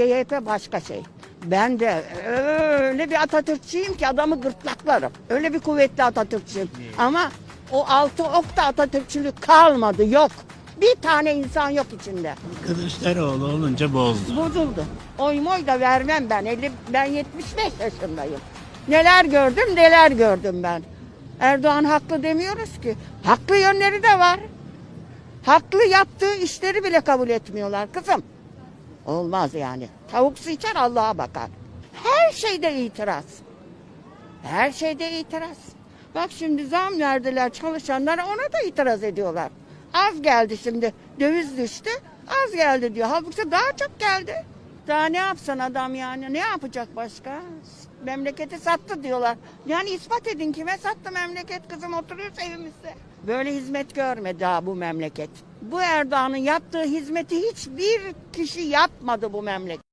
CHP başka şey. Ben de öyle bir Atatürkçüyüm ki adamı gırtlaklarım. Öyle bir kuvvetli Atatürkçüyüm. Ama o altı okta Atatürkçülük kalmadı yok. Bir tane insan yok içinde. Kılıçdaroğlu olunca bozdu. Bozuldu. Oy moy da vermem ben. 50, ben 75 yaşındayım. Neler gördüm neler gördüm ben. Erdoğan haklı demiyoruz ki. Haklı yönleri de var. Haklı yaptığı işleri bile kabul etmiyorlar kızım. Olmaz yani. Tavuk su içer Allah'a bakar. Her şeyde itiraz. Her şeyde itiraz. Bak şimdi zam verdiler çalışanlara ona da itiraz ediyorlar. Az geldi şimdi döviz düştü az geldi diyor. Halbuki daha çok geldi. Daha ne yapsın adam yani ne yapacak başka? Memleketi sattı diyorlar. Yani ispat edin kime sattı memleket kızım oturuyoruz evimizde. Böyle hizmet görmedi daha bu memleket. Bu Erdoğan'ın yaptığı hizmeti hiçbir kişi yapmadı bu memleket.